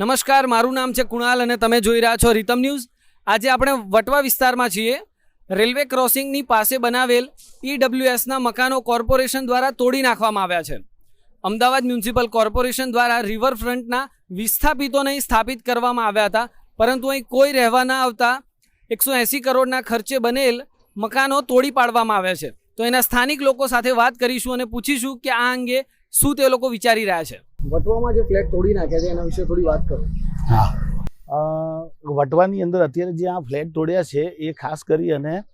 નમસ્કાર, મારું નામ છે કુણાલ અને તમે જોઈ રહ્યા છો રીતમ ન્યૂઝ. આજે આપણે વટવા વિસ્તારમાં છીએ. રેલવે ક્રોસિંગની પાસે બનાવેલ ઈડબ્લ્યુએસના મકાનો કોર્પોરેશન દ્વારા તોડી નાખવામાં આવ્યા છે. અમદાવાદ મ્યુનિસિપલ કોર્પોરેશન દ્વારા રિવરફ્રન્ટના વિસ્થાપિતોને અહીં સ્થાપિત કરવામાં આવ્યા હતા. પરંતુ અહીં કોઈ રહેવા ના આવતા એકસો એંસી કરોડના ખર્ચે બનેલ મકાનો તોડી પાડવામાં આવ્યા છે. તો એના સ્થાનિક લોકો સાથે વાત કરીશું અને પૂછીશું કે આ અંગે શું તે લોકો વિચારી રહ્યા છે. વટવામાં જે ફ્લેટ તોડી નાખ્યા છે એના વિશે થોડી વાત કરો. હા. વટવાની અંદર અત્યારે જે આ ફ્લેટ તોડ્યા છે એ ખાસ કરી અને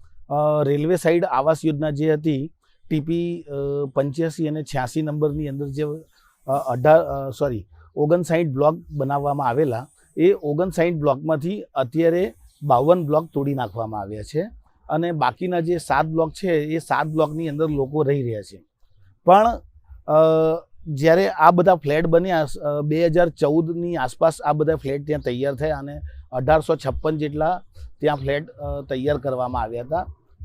રેલવે સાઈડ આવાસ યોજના જે હતી ટીપી પંચ્યાસી અને છ્યાસી નંબરની અંદર જે અઢાર સોરી ઓગણસાઠ બ્લોક બનાવવામાં આવેલા એ ઓગણસાઠ બ્લોકમાંથી અત્યારે બાવન બ્લોક તોડી નાખવામાં આવ્યા છે અને બાકીના જે સાત બ્લોક છે એ સાત બ્લોકની અંદર લોકો રહી રહ્યા છે. પણ અ, જ્યારે આ બધા ફ્લેટ બન્યા બે હજાર ચૌદની આસપાસ આ બધા ફ્લેટ ત્યાં તૈયાર થયા અને અઢારસો છપ્પન જેટલા ત્યાં ફ્લેટ તૈયાર કરવામાં આવ્યા હતા.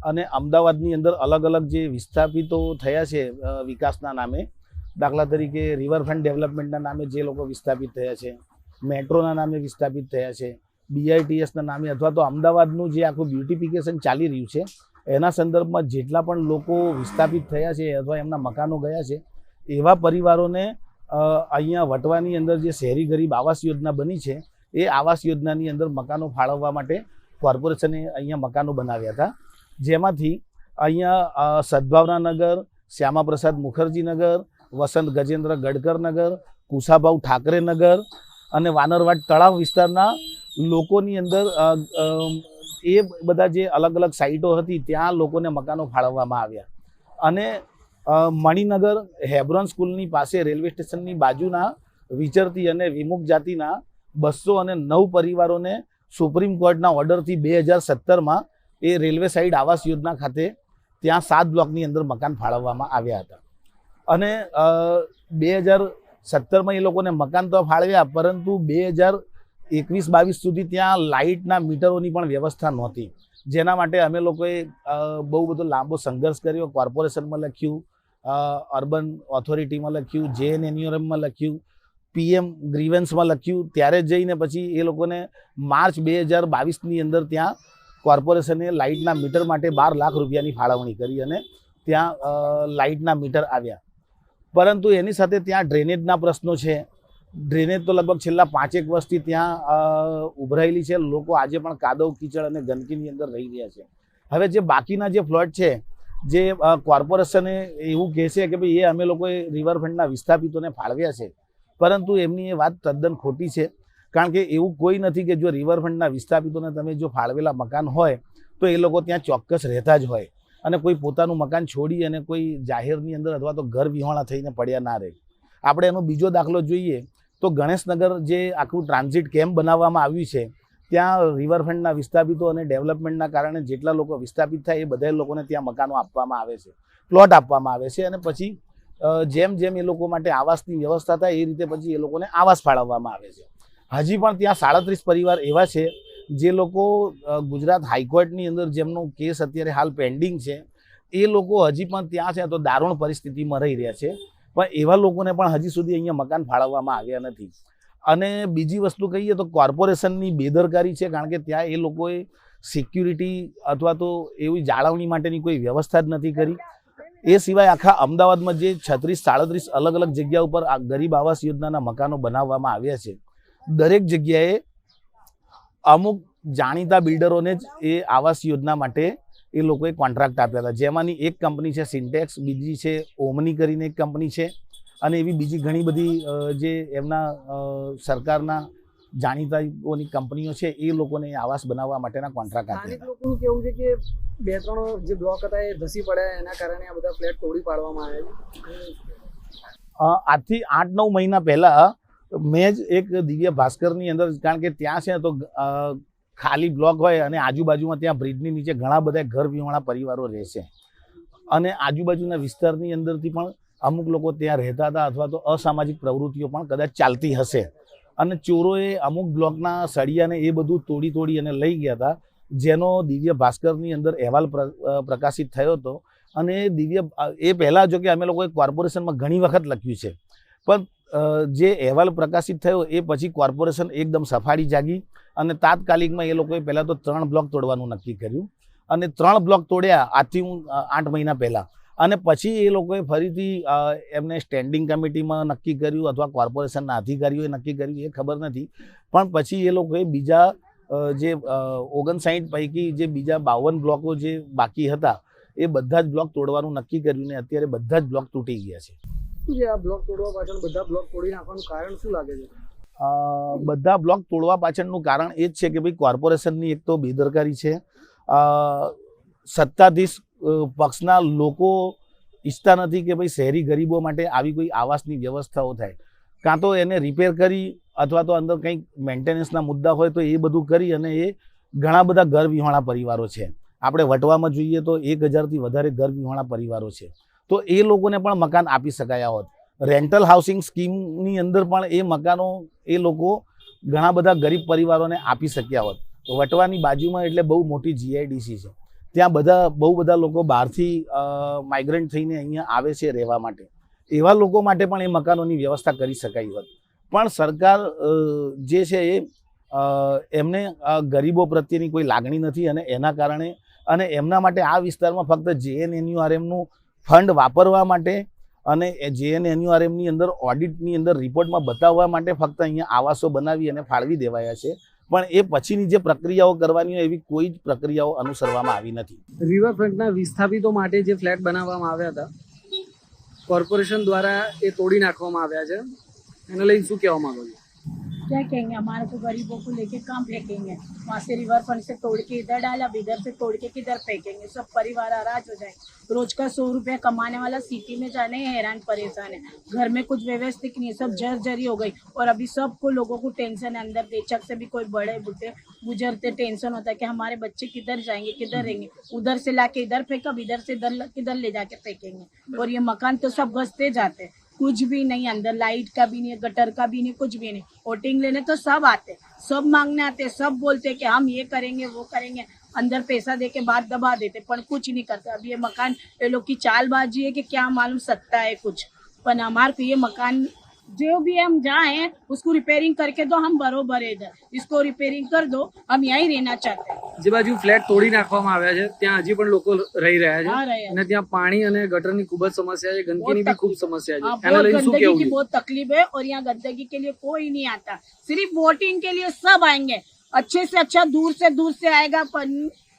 અને અમદાવાદની અંદર અલગ અલગ જે વિસ્થાપિતો થયા છે વિકાસના નામે, દાખલા તરીકે રિવરફ્રન્ટ ડેવલપમેન્ટના નામે જે લોકો વિસ્થાપિત થયા છે, મેટ્રોના નામે વિસ્થાપિત થયા છે બીઆઈટીએસના નામે અથવા તો અમદાવાદનું જે આખું બ્યુટિફિકેશન ચાલી રહ્યું છે, એના સંદર્ભમાં જેટલા પણ લોકો વિસ્થાપિત થયા છે અથવા એમના મકાનો ગયા છે એવા પરિવારોને અહીંયા વટવાની અંદર જે શહેરી ગરીબ આવાસ યોજના બની છે, એ આવાસ યોજનાની અંદર મકાનો ફાળવવા માટે કોર્પોરેશને અહીંયા મકાનો બનાવ્યા હતા. જેમાંથી અહીંયા સદભાવનાનગર નગર, શ્યામાપ્રસાદ મુખર્જીનગર વસંત ગજેન્દ્ર ગડકર નગર કુશાભાઉ ઠાકરે નગર અને વાનરવાડ તળાવ વિસ્તારના લોકોની અંદર એ બધા જે અલગ અલગ સાઇટો હતી, ત્યાં લોકોને મકાનો ફાળવવામાં આવ્યા. અને મણિનગર હેબ્રોન સ્કૂલની પાસે રેલવે સ્ટેશનની બાજુના વિચરતી અને વિમુખ જાતિના બસો અને નવ પરિવારોને સુપ્રીમ કોર્ટના ઓર્ડરથી બે હજાર સત્તરમાં એ રેલવે સાઈડ આવાસ યોજના ખાતે ત્યાં સાત બ્લોકની અંદર મકાન ફાળવવામાં આવ્યા હતા. અને બે હજાર સત્તરમાં એ લોકોને મકાન તો ફાળવ્યા, પરંતુ બે હજાર એકવીસ બાવીસ સુધી ત્યાં લાઇટના મીટરોની પણ વ્યવસ્થા નહોતી. જેના માટે અમે લોકોએ બહુ બધો લાંબો સંઘર્ષ કર્યો. કોર્પોરેશનમાં લખ્યું અર્બન ઓથોરિટીમાં લખ્યું જેએનએનયુએમમાં લખ્યું, પીએમ ગ્રીવન્સમાં લખ્યું. ત્યારે જઈને પછી એ લોકોને માર્ચ બે હજાર બાવીસની અંદર ત્યાં કોર્પોરેશને લાઇટના મીટર માટે બાર લાખ રૂપિયાની ફાળવણી કરી અને ત્યાં લાઇટના મીટર આવ્યા. પરંતુ એની સાથે ત્યાં ડ્રેનેજના પ્રશ્નો છે. ડ્રેનેજ તો લગભગ છેલ્લા પાંચેક વર્ષથી ત્યાં ઉભરાયેલી છે. લોકો આજે પણ કાદવ, કીચડ અને ગંદકીની અંદર રહી રહ્યા છે. હવે જે બાકીના જે ફ્લોટ છે, જે કોર્પોરેશને એવું કહે છે કે ભાઈ એ અમે લોકોએ રિવરફ્રન્ટના વિસ્થાપિતોને ફાળવ્યા છે. પરંતુ એમની એ વાત તદ્દન ખોટી છે. કારણ કે એવું કોઈ નથી કે જો રિવરફ્રન્ટના વિસ્થાપિતોને તમે જો ફાળવેલા મકાન હોય, તો એ લોકો ત્યાં ચોક્કસ રહેતા જ હોય. અને કોઈ પોતાનું મકાન છોડી અને કોઈ જાહેરની અંદર અથવા તો ઘર વિહોણા થઈને પડ્યા ના રહે. આપણે એનો બીજો દાખલો જોઈએ. તો ગણેશનગર જે આખું ટ્રાન્ઝિટ કેમ્પ બનાવવામાં આવ્યું છે, ત્યાં રિવરફ્રન્ટના વિસ્થાપિતો અને ડેવલપમેન્ટના કારણે જેટલા લોકો વિસ્થાપિત થાય એ બધા લોકોને ત્યાં મકાનો આપવામાં આવે છે પ્લોટ આપવામાં આવે છે અને પછી જેમ જેમ એ લોકો માટે આવાસની વ્યવસ્થા થાય એ રીતે પછી એ લોકોને આવાસ ફાળવવામાં આવે છે. હજી પણ ત્યાં સાડત્રીસ પરિવાર એવા છે, જે લોકો ગુજરાત હાઈકોર્ટની અંદર જેમનો કેસ અત્યારે હાલ પેન્ડિંગ છે, એ લોકો હજી પણ ત્યાં છે, તો દારૂણ પરિસ્થિતિમાં રહી રહ્યા છે. પણ એવા લોકોને પણ હજી સુધી અહીંયા મકાન ફાળવવામાં આવ્યા નથી. અને બીજી વસ્તુ કહીએ તો કોર્પોરેશનની બેદરકારી છે, કારણ કે ત્યાં એ લોકોએ સિક્યુરિટી અથવા તો એવી જાળવણી માટેની કોઈ વ્યવસ્થા જ નથી કરી. એ સિવાય આખા અમદાવાદમાં જે છત્રીસ, સાડત્રીસ અલગ અલગ જગ્યા ઉપર આ ગરીબ આવાસ યોજનાના મકાનો બનાવવામાં આવ્યા છે. દરેક જગ્યાએ અમુક જાણીતા બિલ્ડરોને જ એ આવાસ યોજના માટે એ લોકોએ કોન્ટ્રાક્ટ આપ્યા હતા. જેમાંની એક કંપની છે સિન્ટેક્સ બીજી છે ઓમની કરીને એક કંપની છે. અને એવી બીજી ઘણી બધી જે એમના સરકારના જાણીતાઓની કંપનીઓ છે એ લોકોને આવાસ બનાવવા માટેના કોન્ટ્રાક્ટ આપ્યા લોકોનું કેવું છે કે બે ત્રણ જે બ્લોક હતા એ ધસી પડ્યા એના કારણે આ બધા ફ્લેટ તોડી પાડવામાં આવ્યા? આજથી આઠ નવ મહિના પહેલાં મેં જ એક દિવ્ય ભાસ્કરની અંદર કારણ કે ત્યાં છે તો ખાલી બ્લોક હોય અને આજુબાજુમાં ત્યાં બ્રિજની નીચે ઘણા બધા ઘર વિહોણા પરિવારો રહેશે. અને આજુબાજુના વિસ્તારની અંદરથી પણ અમુક લોકો ત્યાં રહેતા હતા અથવા તો અસામાજિક પ્રવૃત્તિઓ પણ કદાચ ચાલતી હશે. અને ચોરોએ અમુક બ્લોકના સળિયાને એ બધું તોડી તોડી અને લઈ ગયા હતા, જેનો દિવ્ય ભાસ્કરની અંદર અહેવાલ પ્રકાશિત થયો હતો. અને દિવ્ય એ પહેલાં જો કે અમે લોકોએ કોર્પોરેશનમાં ઘણી વખત લખ્યું છે. પણ જે અહેવાલ પ્રકાશિત થયો એ પછી કોર્પોરેશન એકદમ સફાળી જાગી અને તાત્કાલિકમાં એ લોકોએ પહેલાં તો ત્રણ બ્લોક તોડવાનું નક્કી કર્યું. અને ત્રણ બ્લોક તોડ્યા આજથી હું આઠ મહિના પહેલાં. અને પછી એ લોકોએ ફરીથી એમને સ્ટેન્ડિંગ કમિટીમાં નક્કી કર્યું અથવા કોર્પોરેશનના અધિકારીઓએ નક્કી કર્યું, એ ખબર નથી. પણ પછી એ લોકોએ બીજા જે ઓગણસાઠ પૈકી જે બીજા બાવન બ્લોકો જે બાકી હતા, એ બધા જ બ્લોક તોડવાનું નક્કી કર્યું ને અત્યારે બધા જ બ્લોક તૂટી ગયા છે. બધા બ્લોક તોડવા પાછળનું કારણ એ જ છે કે ભાઈ કોર્પોરેશનની એક તો બેદરકારી છે. સત્તાધીશ પક્ષના લોકો ઈચ્છતા નથી કે ભાઈ શહેરી ગરીબો માટે આવી કોઈ આવાસની વ્યવસ્થાઓ થાય. કાં તો એને રિપેર કરી અથવા તો અંદર કંઈક મેન્ટેનન્સના મુદ્દા હોય તો એ બધું કરી અને એ ઘણા બધા ઘર પરિવારો છે. આપણે વટવામાં જોઈએ તો એક હજારથી વધારે ઘર વિહોણા પરિવારો છે. તો એ લોકોને પણ મકાન આપી શકાયા હોત. રેન્ટલ હાઉસિંગ સ્કીમની અંદર પણ એ મકાનો એ લોકો ઘણા બધા ગરીબ પરિવારોને આપી શક્યા હોત. વટવાની બાજુમાં એટલે બહુ મોટી જીઆઈડીસી છે. ત્યાં બધા, બહુ બધા લોકો બહારથી માઇગ્રન્ટ થઈને અહીંયા આવે છે રહેવા માટે. એવા લોકો માટે પણ એ મકાનોની વ્યવસ્થા કરી શકાય હોત. પણ સરકાર જે છે એ એમને ગરીબો પ્રત્યેની કોઈ લાગણી નથી અને એના કારણે અને એમના માટે આ વિસ્તારમાં ફક્ત જેએનએનયુઆરએમનું ફંડ વાપરવા માટે અને જેએનએનયુઆરએમની અંદર ઓડિટની અંદર રિપોર્ટમાં બતાવવા માટે ફક્ત અહીંયા આવાસો બનાવી અને ફાળવી દેવાયા છે. પણ એ પછીની જે પ્રક્રિયાઓ કરવાની હોય એવી કોઈ જ પ્રક્રિયાઓ અનુસરવામાં આવી નથી. રિવરફ્રન્ટના વિસ્થાપિતો માટે જે ફ્લેટ બનાવવામાં આવ્યા હતા, કોર્પોરેશન દ્વારા એ તોડી નાખવામાં આવ્યા છે. એને લઈને શું કહેવા માંગો છો? कहेंगे? हमारे को गरीबों को लेके कहाँ फेंकेंगे। वहाँ से रिवर फ्रंट से तोड़ के इधर डाला, अब इधर से तोड़ के किधर फेंकेंगे? सब परिवार आराज हो जाए रोज का सौ रुपया कमाने वाला सिटी में जाने हैरान परेशान है। घर में कुछ व्यवस्थित नहीं है, सब जर्जरी हो गई। और अभी सबको लोगों को टेंशन है अंदर बेचक से भी कोई बड़े बुढ़े, गुजरते टेंशन होता है कि हमारे बच्चे किधर जाएँगे, किधर रहेंगे? उधर से लाके इधर फेंका, अब इधर से इधर किधर ले जाके फेंकेंगे? और ये मकान तो सब घसते जाते हैं। कुछ भी नहीं, अंदर लाइट का भी नहीं गटर का भी नहीं, कुछ भी नहीं। वोटिंग लेने तो सब आते सब मांगने आते सब बोलते कि हम ये करेंगे, वो करेंगे। अंदर पैसा दे के बाद दबा देते पर कुछ नहीं करते। अब ये मकान, ये लोग की चालबाजी है कि क्या मालूम सत्ता है कुछ। पर हमारे को ये मकान जो भी हम जाए उसको रिपेयरिंग करके दो हम बरोबर है इधर इसको रिपेयरिंग कर दो हम यहीं रहना चाहते हैं જે બાજુ ફ્લેટ તોડી નાખવામાં આવ્યા છે ત્યાં હજી પણ લોકો રહી રહ્યા हाँ છે रहे हैं। અને ત્યાં પાણી અને ગટરની ખૂબ જ સમસ્યા છે ગંદકીની બી ખૂબ સમસ્યા हाँ, છે એના बहुत લઈને શું गंदगी કેવું की છે बहुत तकलीफ है और यहाँ गंदगी के लिए कोई नहीं आता सिर्फ वोटिंग के लिए सब आएंगे अच्छे से अच्छा दूर से दूर से आएगा पर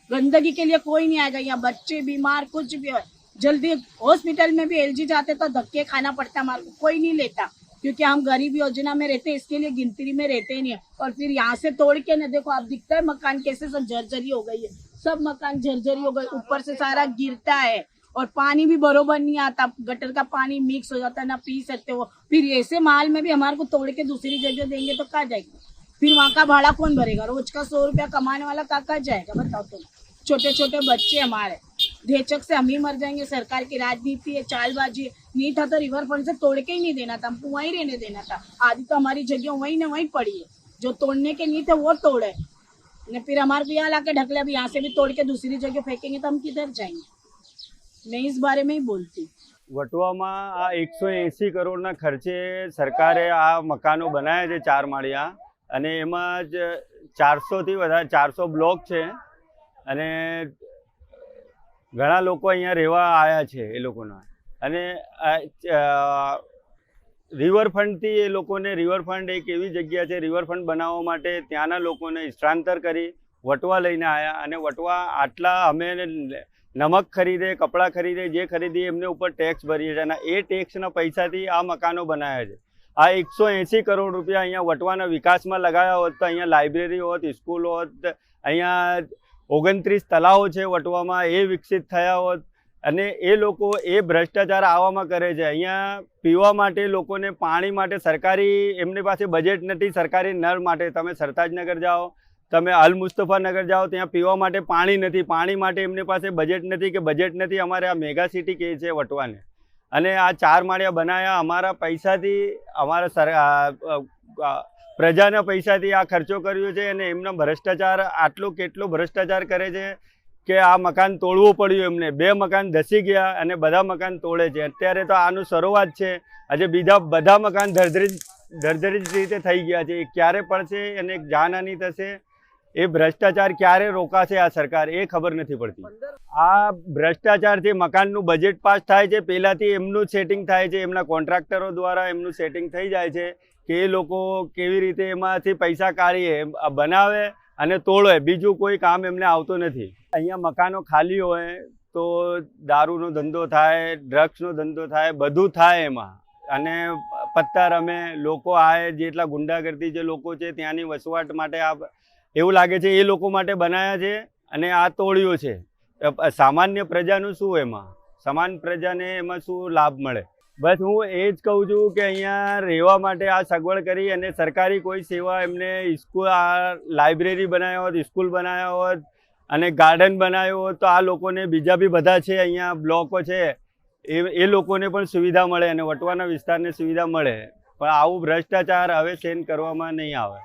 गंदगी के लिए कोई नहीं आएगा यहाँ बच्चे बीमार कुछ भी हो जल्दी हॉस्पिटल में भी एलजी जाते तो धक्के खाना पड़ता है हमारे को कोई नहीं लेता क्योंकि हम गरीब योजना में रहते हैं, इसके लिए गिनती में रहते ही नहीं है। और फिर यहाँ से तोड़ के ना, देखो, आप दिखता है मकान कैसे सब जर्जरी हो गई है। सब मकान जर्जरी हो गए, ऊपर से सारा गिरता है और पानी भी बरोबर नहीं आता। गटर का पानी मिक्स हो जाता है, ना पी सकते हो। फिर ऐसे माल में भी हमारे को तोड़ के दूसरी जगह देंगे तो कहाँ जाएगी? फिर वहाँ का भाड़ा कौन भरेगा? रोज का सौ रुपया कमाने वाला कहाँ कहाँ जाएगा? बताओ तुम। छोटे छोटे बच्चे हमारे। ढेचक से हम ही मर जाएँगे। सरकार की राजनीति है, चालबाजी है। नहीं था तो रिवर फ्रंट से तोड़ के ही नहीं देना था हमको वहीं रहने देना था आधी तो हमारी जगह वहीं ने वहीं पड़ी है जो तोड़ने के नहीं थे वो तोड़े ने फिर हमारे को यहाँ लाके ढकले अब यहाँ से भी तोड़ के दूसरी जगह फेंकेंगे तो हम किधर जाएंगे मैं इस बारे में ही बोलती हूँ વટવામાં આ એકસો એંસી કરોડના ખર્ચે સરકારે આ મકાનો બનાવ્યા છે ચાર માળિયા અને એમાં જ ચારસોથી વધારે ચારસો બ્લોક છે અને ઘણા લોકો અહીંયા રહેવા આવ્યા છે એ લોકોના અને રિવરફ્રન્ટથી એ લોકોને રિવરફ્રન્ટ એક એવી જગ્યા છે, રિવરફ્રન્ટ બનાવવા માટે ત્યાંના લોકોને સ્થળાંતર કરી, વટવા લઈને આવ્યા અને વટવા આટલા અમે નમક ખરીદે, કપડાં ખરીદે, જે ખરીદીએ એમને ઉપર ટેક્સ ભરીએ છીએ અને એ ટેક્સના પૈસાથી આ મકાનો બનાવ્યા છે. આ એકસો એંસી કરોડ રૂપિયા અહીંયા વટવાના વિકાસમાં લગાવ્યા હોત તો અહીંયા લાઇબ્રેરી હોત, સ્કૂલ હોત, અહીંયા ઓગણત્રીસ તલાવો છે વટવામાં એ વિકસિત થયા હોત અને એ લોકો એ ભ્રષ્ટાચાર આવામાં કરે છે. અહીંયા પીવા માટે લોકોને પાણી માટે સરકારી, એમની પાસે બજેટ નથી, સરકારી નળ માટે. તમે સરતાજનગર જાઓ, તમે અલ મુસ્તફાનગર જાઓ, ત્યાં પીવા માટે પાણી નથી. પાણી માટે એમની પાસે બજેટ નથી કે બજેટ નથી અમારે આ મેગા સિટી કહે છે વટવાને. અને આ ચાર માળિયા બનાવ્યા અમારા પૈસાથી, અમારા સર પ્રજાના પૈસાથી આ ખર્ચો કર્યો છે અને એમનો ભ્રષ્ટાચાર આટલો કેટલો ભ્રષ્ટાચાર કરે છે. કે આ મકાન તોડવું પડ્યું એમને. બે મકાન ધસી ગયા અને બધા મકાન તોડે છે. અત્યારે તો આનું શરૂઆત છે. આજે બીજા બધા મકાન ધરધરી ધરધરી રીતે થઈ ગયા છે. એ ક્યારે પડશે અને જાનહાની થશે? એ ભ્રષ્ટાચાર ક્યારે રોકાશે આ સરકાર? એ ખબર નથી પડતી. આ ભ્રષ્ટાચારથી મકાનનું બજેટ પાસ થાય છે. પહેલાંથી એમનું સેટિંગ થાય છે. એમના કોન્ટ્રાક્ટરો દ્વારા એમનું સેટિંગ થઈ જાય છે કે એ લોકો કેવી રીતે એમાંથી પૈસા કાઢીએ, બનાવે અને તોડે. બીજું કોઈ કામ એમને આવતું નથી. અહીંયા મકાનો ખાલી હોય તો દારૂનો ધંધો થાય ડ્રગ્સનો ધંધો થાય, બધું થાય એમાં. અને પત્તા રમે, લોકો આ જેટલા ગુંડાગર્દી જે લોકો છે, ત્યાંની વસવાટ માટે આ એવું લાગે છે એ લોકો માટે બનાવ્યા છે અને આ તોડ્યો છે. સામાન્ય પ્રજાનું શું એમાં? સમાન પ્રજાને એમાં શું લાભ મળે? બસ હું એ જ કહું છું કે અહીંયા રહેવા માટે આ સગવડ કરી અને સરકારી કોઈ સેવા એમને સ્કૂલ આ લાઇબ્રેરી બનાવ્યા હોત સ્કૂલ બનાવ્યા હોત અને ગાર્ડન બનાવ્યો તો આ લોકોને બીજા બી બધા છે, અહીંયા બ્લોકો છે, એ એ લોકોને પણ સુવિધા મળે અને વટવાના વિસ્તારને સુવિધા મળે. પણ આવું ભ્રષ્ટાચાર હવે સેન કરવામાં નહીં આવે.